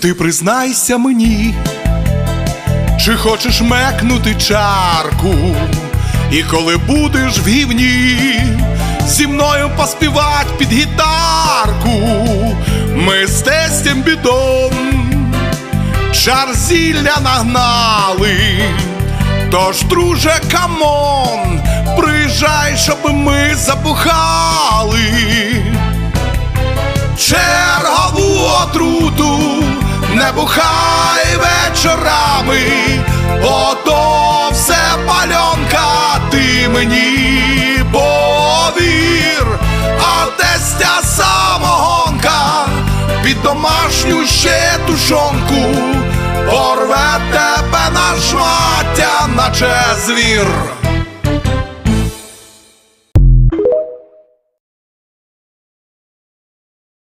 Ти признайся мені, чи хочеш мекнути чарку, і коли будеш в гівні, зі мною поспівать під гітарку, ми з тестем бідом, чар зілля нагнали. Тож, друже, камон, приїжджай, щоб ми забухали чергову отруту, не бухай вечорами, бо то все пальонка, ти мені повір, а тестя самогонка під домашню ще тушонку, порве тебе на шмаття, наче звір.